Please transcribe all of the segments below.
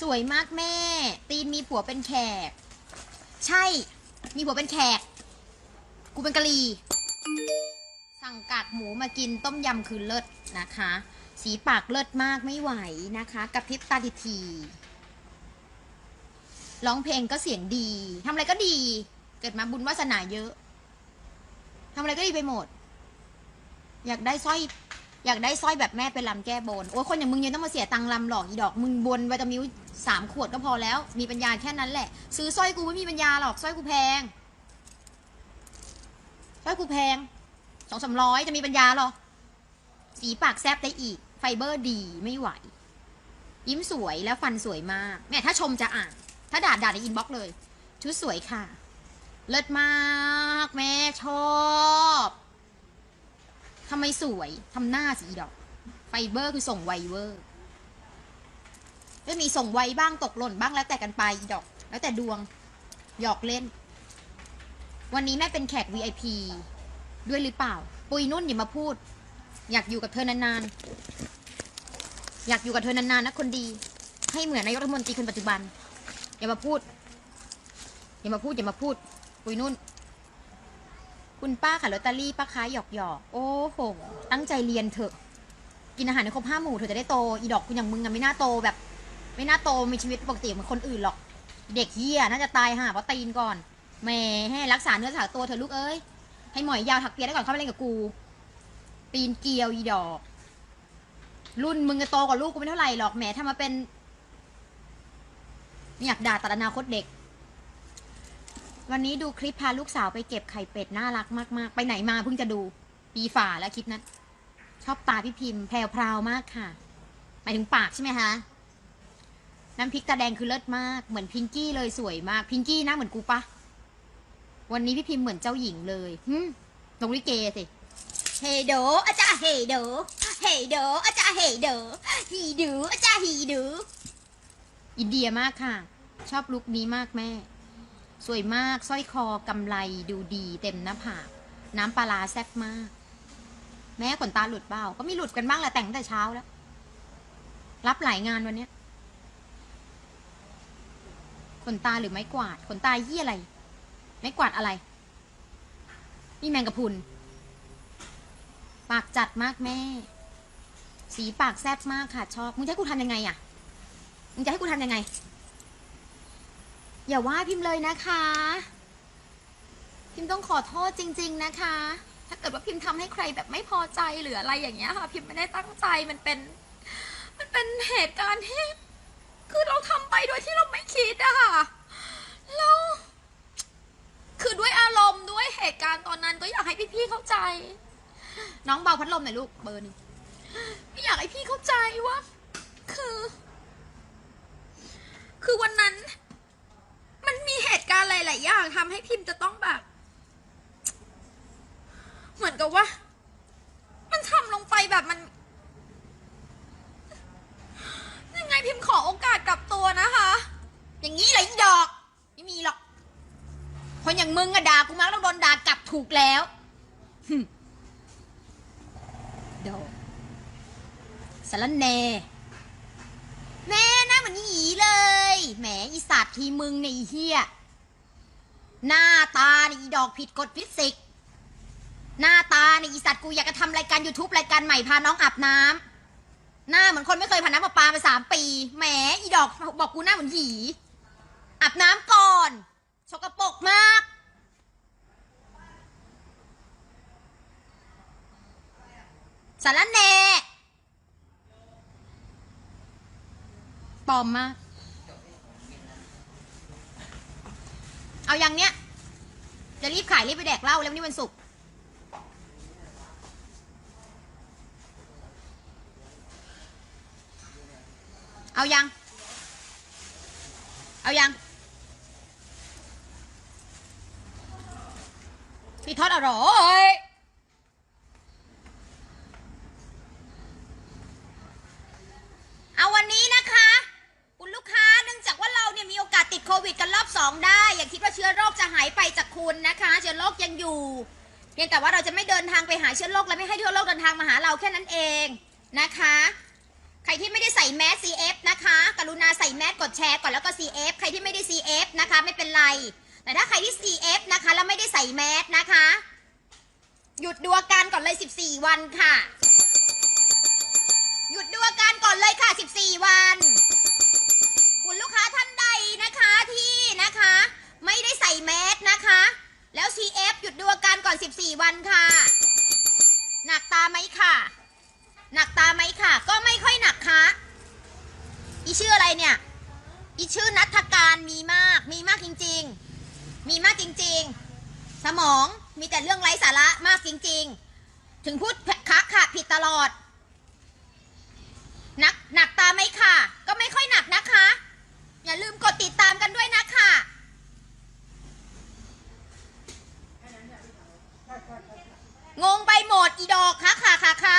สวยมากแม่ ตีนมีผัวเป็นแขก ใช่ มีผัวเป็นแขก กูเป็นกะหรี่สั่งกากหมูมากินต้มยำคือเลิศนะคะ สีปากเลิศมากไม่ไหวนะคะกับพริบตาทีทีร้องเพลงก็เสียงดีทำอะไรก็ดี เกิดมาบุญวาสนาเยอะทำอะไรก็ดีไปหมด อยากได้สร้อย อยากได้สร้อยแบบแม่เป็นลำแก้บน โอ้ยคนอย่างมึงยังต้องมาเสียตังค์ลำหรอกอีดอก มึงบนวิตามิว สามขวดก็พอแล้ว มีปัญญาแค่นั้นแหละ ซื้อสร้อยกูไม่มีปัญญาหรอกสร้อยกูแพงสร้อยกูแพงสองสามร้อยจะมีปัญญาหรอ สีปากแซบได้อีก ไฟเบอร์ดีไม่ไหว ยิ้มสวยแล้วฟันสวยมากแม่ถ้าชมจะอ่าน ถ้าด่าด่าในอินบ็อกซ์เลย ชุดสวยค่ะ เลิศมากแม่ชอบทำไมสวยทำหน้าสีดอก ไฟเบอร์คือส่งไวเวอร์ จะมีส่งไวบ้างตกหล่นบ้างแล้วแต่กันไปอีดอก แล้วแต่ดวง หยอกเล่น วันนี้แม่เป็นแขก VIP ด้วยหรือเปล่า ปุยนุ่นอย่ามาพูด อยากอยู่กับเธอนานๆ อยากอยู่กับเธอนานๆนะคนดี ให้เหมือนนายกรัฐมนตรีคนปัจจุบัน อย่ามาพูด อย่ามาพูดอย่ามาพูด ปุยนุ่น คุณป้าขายลอตเตอรี่ป้าค้าหยอกหยอกโอ้โห ตั้งใจเรียนเถอะ กินอาหารในครบห้าหมู่เธอจะได้โต อีดอกคุณอย่างมึงอะไม่น่าโตแบบ ไม่น่าโตมีชีวิตปกติเหมือนคนอื่นหรอก เด็กเหี้ยน่าจะตายห่าเพราะตีนก่อนแหม่ให้รักษาเนื้อรักษาตัวเธอลูกเอ้ยให้หมอยยาวถักเปียได้ก่อนเข้ามาเล่นกับกู ปีนเกลียวอีดอก รุ่นมึงจะโตกว่าลูกกูไม่เท่าไหร่หรอกแหมถ้ามาเป็นอยากด่าตัดอนาคตเด็ก วันนี้ดูคลิปพาลูกสาวไปเก็บไข่เป็ดน่ารักมากๆ ไปไหนมาเพิ่งจะดู ปีฝ่าแล้วคลิปนั้น ชอบตาพี่พิมพ์แพรวพราวมากค่ะหมายถึงปากใช่ไหมคะ น้ำพริกตาแดงคือเลิศมาก เหมือนพิงกี้เลยสวยมาก พิงกี้หน้าเหมือนกูปะ วันนี้พี่พิมพ์เหมือนเจ้าหญิงเลยหึลงลิเกสิ เฮโดอาจารย์เฮโดเฮโดอาจารย์เฮโดฮีดูอาจารย์ฮีดูอินเดียมากค่ะ ชอบลุคนี้มากแม่ สวยมากสร้อยคอกำไลดูดีเต็มหน้าผากน้ำปลาแซ่บมาก แม่ขนตาหลุดเปล่าก็มีหลุดกันบ้างแหละแต่งแต่เช้าแล้ว รับหลายงานวันนี้ ขนตาหรือไม้กวาดขนตายี่อะไร ไม้กวาดอะไร นี่แมงกะพุน ปากจัดมากแม่ สีปากแซ่บมากค่ะชอบ มึงจะให้กูทำยังไงอะ มึงจะให้กูทำยังไง อย่าว่าพิมพ์เลยนะคะ พิมพ์ต้องขอโทษจริง ๆ นะคะ ถ้าเกิดว่าพิมพ์ทำให้ใครแบบไม่พอใจหรืออะไรอย่างเงี้ยค่ะ พิมพ์ไม่ได้ตั้งใจมันเป็น มันเป็นเหตุการณ์ที่ คือเราทำไปโดยที่เราไม่คิดอะค่ะแล้วคือด้วยอารมณ์ด้วยเหตุการณ์ตอนนั้นก็อยากให้พี่ๆเข้าใจ น้องเบาพัดลมหน่อยลูกเบอร์หนึ่งไม่อยากให้พี่เข้าใจว่า คือ คือวันนั้น มันมีเหตุการณ์หลายๆอย่างทำให้พิมพ์จะต้องแบบ เหมือนกับว่า มันทำลงไปแบบมัน ยังไงพิมพ์ขอโอกาสกลับตัวนะคะ อย่างนี้เลยอีดอก ไม่มีหรอก คนอย่างมึงอะด่ากูมาแล้วโดนด่ากลับถูกแล้ว โดสารแหนแม่หน้าเหมือนอีหยีเลย แหมอีสัตว์ทีมึงเนี่ยอีเฮียหน้าตาเนี่ยอีดอกผิดกฎฟิสิกส์หน้าตาเนี่ยอีสัตว์กูอยากจะทำรายการ YouTube รายการใหม่พาน้องอาบน้ำหน้าเหมือนคนไม่เคยผ่านน้ำประปามาสามปี แหมอีดอกบอกกูหน้าเหมือนหีอาบน้ำก่อนสกปรกมาก สารแหนปลอมมาก เอายังเนี้ย จะรีบขายรีบไปแดกเหล้าแล้ววันนี้วันศุกร์เอายัง เอายัง พี่ทอดอร่อย เอาวันนี้นะคะ คุณลูกค้าเนื่องจากว่าเราเนี่ยมีโอกาสติดโค วิดกันรอบสองได้ อย่าคิดว่าเชื้อโรคจะหายไปจากคุณนะคะ เชื้อโรคยังอยู่เพียงแต่ว่าเราจะไม่เดินทางไปหาเชื้อโรคและไม่ให้เชื้อโรคเดินทางมาหาเราแค่นั้นเองนะคะ ใครที่ไม่ได้ใส่แมส CF นะคะ กรุณาใส่แมสกดดแชร์ก่อนแล้วก็ CF ใครที่ไม่ได้ CF นะคะไม่เป็นไร แต่ถ้าใครที่ CF นะคะแล้วไม่ได้ใส่แมสนะคะ หยุดดูอาการก่อนเลย 14 วันค่ะ หยุดดูอาการก่อนเลยค่ะ 14 วัน คุณลูกค้าท่านใดนะคะ ที่นะคะ ไม่ได้ใส่แมสนะคะ แล้ว CF หยุดดูอาการก่อน 14 วันค่ะ หนักตาไหมค่ะ หนักตาไหมค่ะ ก็ไม่ค่อยหนักค่ะอีชื่ออะไรเนี่ย อีชื่อนัทการมีมาก มีมากจริง ๆ มีมากจริง ๆ สมองมีแต่เรื่องไร้สาระมากจริง ๆ ถึงพูดคะค่ะผิดตลอด หนักหนักตาไหมค่ะ ก็ไม่ค่อยหนักนะคะ อย่าลืม ติดตามกันด้วยนะคะงงไปหมดอีดอกคะค่ะค่ะค่ะ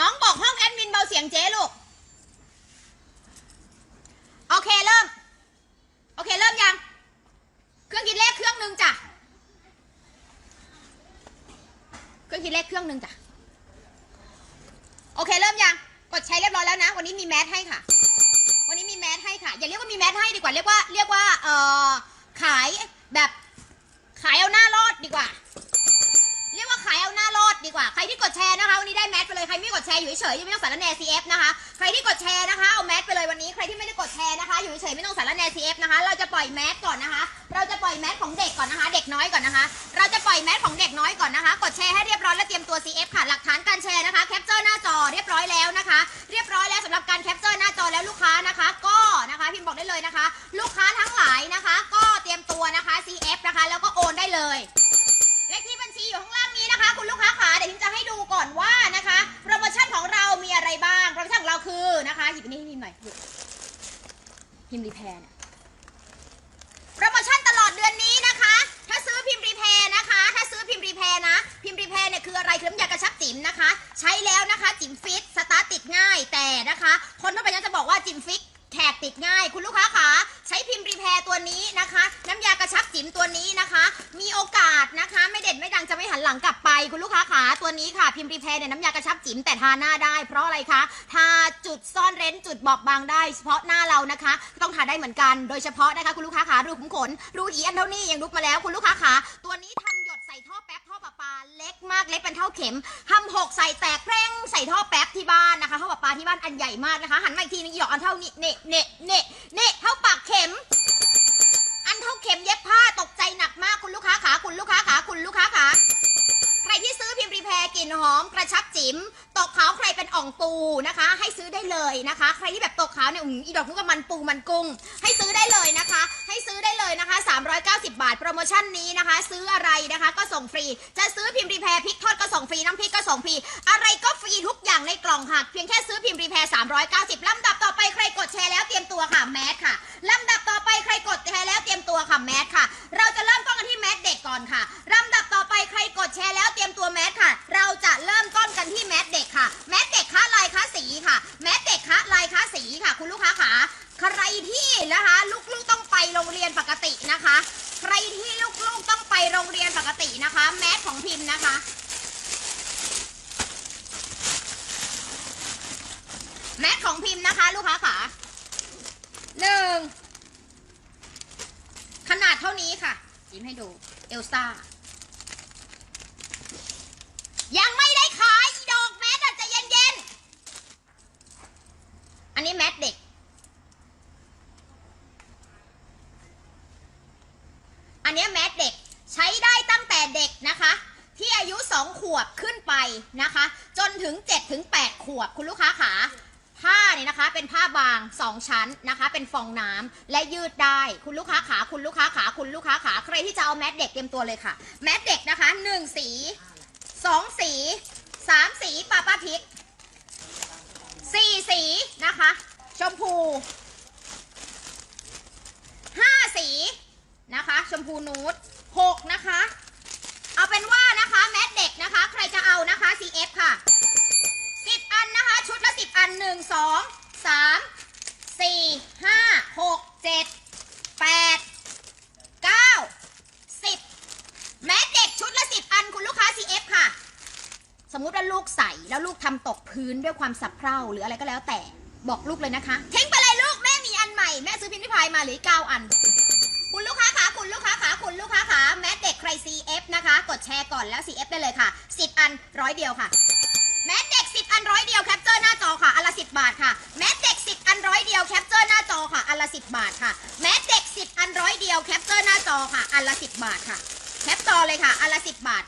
น้องบอกห้องแอดมินเบาเสียงเจ๊ลูก โอเคเริ่ม โอเคเริ่มยัง เครื่องคิดเลขเครื่องหนึ่งจ้ะ เครื่องคิดเลขเครื่องหนึ่งจ้ะ โอ เคเริ่มยัง กดใช้เรียบร้อยแล้วนะ วันนี้มีแมสให้ค่ะ วันนี้มีแมสให้ค่ะ อย่าเรียกว่ามีแมสให้ดีกว่า เรียกว่า เรียกว่า เอ่อ ขายแบบ ขายเอาหน้ารอดดีกว่าเรียกว่า ขายเอาหน้ารอดดีกว่า ใครที่กดแชร์นะคะวันนี้ได้แมสไปเลย ใครไม่กดแชร์อยู่เฉยๆยังไม่ต้องสารแน CF นะคะ ใครที่กดแชร์นะคะ เอาแมสไปเลยวันนี้ ใครที่ไม่ได้กดแชร์นะคะ อยู่เฉยๆไม่ต้องสารแน CF นะคะ เราจะปล่อยแมสก่อนนะคะ เราจะปล่อยแมสของเด็กก่อนนะคะ เด็กน้อยก่อนนะคะ เราจะปล่อยแมสของเด็กน้อยก่อนนะคะ กดแชร์ให้เรียบร้อยแล้วเตรียมตัว CF ค่ะ หลักฐานการแชร์นะคะ แคปเจอร์หน้าจอเรียบร้อยแล้วนะคะ เรียบร้อยแล้วสำหรับการแคปเจอร์หน้าจอแล้วลูกค้านะคะ ก็นะคะพิมพ์บอกได้เลยนะคะ ลูกค้าทั้งหลายนะคะ ก็เตรียมตัวนะคะ CF นะคะ แล้วก็โอนได้เลย ก่อนว่านะคะโปรโมชั่นของเรามีอะไรบ้างโปรโมชั่นของเราคือนะคะหยิบอันนี้ให้พิมหน่อยพิมรีแพร์เนี่ยโปรโมชั่นตลอดเดือนนี้นะคะ ถ้าซื้อพิมพ์รีแพร์นะคะ ถ้าซื้อพิมพ์รีแพร์นะ พิมพ์รีแพร์เนี่ยคืออะไรคือน้ำยากระชับจิ๋มนะคะ ใช้แล้วนะคะจิ๋มฟิตสตาร์ติดง่ายแต่นะคะ คนทั่วไปจะบอกว่าจิ๋มฟิตแขกติดง่าย คุณลูกค้าขา ใช้พิมพ์รีแพร์ตัวนี้นะคะ น้ำยากระชับจิ๋มตัวนี้นะคะ มีโอกาสนะคะ ไม่เด็ดไม่ดังจะไม่หันหลังกลับไป คุณลูกค้าขาตัวนี้ค่ะ พิมพ์รีแพร์เนี่ยน้ำยากระชับจิ๋มแต่ทาหน้าได้ เพราะอะไรคะทาจุดซ่อนเร้นจุดบอบบางได้เฉพาะหน้าเรานะคะ ต้องทาได้เหมือนกัน โดยเฉพาะนะคะคุณลูกค้าขารูขุมขนรูอีอันเท่านี้ยังลุกมาแล้วคุณลูกค้าขาตัวนี้ทำ เล็กมากเล็กเป็นเท่าเข็มทำหกใส่แตกแพร่งใส่ท่อแป๊บที่บ้านนะคะท่อประปาที่บ้านอันใหญ่มากนะคะหันมาอีกทีนึงอีดอกอันเท่านี้เนะเนะเนะเนะเท่าปากเข็ม อันเท่าเข็มเย็บผ้าตกใจหนักมากคุณลูกค้าขาคุณลูกค้าขาคุณลูกค้าขาใครที่ซื้อพิมพ์รีแพร์กลิ่นหอมกระชับจิ๋ม ตกขาวใครเป็นอ่องปูนะคะ ให้ซื้อได้เลยนะคะ ใครที่แบบตกขาวเนี่ยอืมอีดอกนึกว่ามันปูมันกุ้ง ให้ซื้อได้เลยนะคะ ให้ซื้อได้เลยนะคะ 390 บาทโปรโมชั่นนี้นะคะ ซื้ออะไรนะคะ ก็ส่งฟรี จะซื้อพิมพ์รีแพร์พริกทอดก็ส่งฟรีน้ำพริกก็ส่งฟรีอะไรก็ฟรีทุกอย่างในกล่องค่ะเพียงแค่ซื้อพิมพ์รีแพร์390ลำดับต่อไปใครกดแชร์แล้วเตรียมตัวค่ะแมสค่ะลำดับต่อไปใครกดแชร์แล้วเตรียมตัวค่ะแมสค่ะ เราจะเริ่มต้นกันที่แมสเด็กก่อนค่ะลำดับ ใครกดแชร์แล้วเตรียมตัวแมสค่ะ เราจะเริ่มต้นกันที่แมสเด็กค่ะ แมสเด็กคะลายคะสีค่ะ แมสเด็กคะลายคะสีค่ะ คุณลูกค้าขาใครที่นะคะ ลูกๆต้องไปโรงเรียนปกตินะคะ ใครที่ลูกๆต้องไปโรงเรียนปกตินะคะ แมสของพิมพ์นะคะแมสของพิมพ์นะคะ ลูกค้าขาหนึ่งขนาดเท่านี้ค่ะยิ้มให้ดูเอลซ่า ยังไม่ได้ขายอีดอกแมสอาจจะเย็นๆ อันนี้แมสเด็ก อันนี้แมสเด็กใช้ได้ตั้งแต่เด็กนะคะ ที่อายุ 2 ขวบขึ้นไปนะคะ จนถึง 7 ถึง 8 ขวบคุณลูกค้าขาผ้าเนี่ยนะคะเป็นผ้าบาง 2 ชั้นนะคะ เป็นฟองน้ำและยืดได้คุณลูกค้าขาคุณลูกค้าขาคุณลูกค้าขาใครที่จะเอาแมสเด็กเตรียมตัวเลยค่ะ แมสเด็กนะคะ 1 สี 2สี3สีป้าป้าพริก4สีนะคะ ชมพู5สีนะคะ ชมพูนูด6นะคะ เอาเป็นว่านะคะแมสเด็กนะคะ ใครจะเอานะคะ CF ค่ะ10อันนะคะ ชุดละ10อัน1 2 3 4 5 6 7 8 9 10แมสเด็กชุด มมุติว่าลูกใส่แล้วลูกทำตกพื้นด้วยความสับเพร่าหรืออะไรก็แล้วแต่บอกลูกเลยนะคะ ทิ้งไปเลยลูกแม่มีอันใหม่แม่ซื้อพิมพ์ริพายมาเหรือเก้าอัน คุณลูกค้าขาคุณลูกค้าขาคุณลูกค้าขาแม้เด็กใคร CF นะคะ กดแชร์ก่อนแล้ว CF ได้เลยค่ะ 10 อันร้อยเดียวค่ะแม้เด็ก 10 อันร้อยเดียวแคปเจอร์หน้าจอค่ะอันละ10 บาทค่ะแม้เด็ก 10 อันร้อยเดียวแคปเจอร์หน้าจอค่ะอันละ10 บาทค่ะแม้เด็ก 10 อันร้อยเดียวแคปเจอร์หน้าจอค่ะอันละ10 บาทค่ะแคปจอเลยค่ะอันละ10 บาท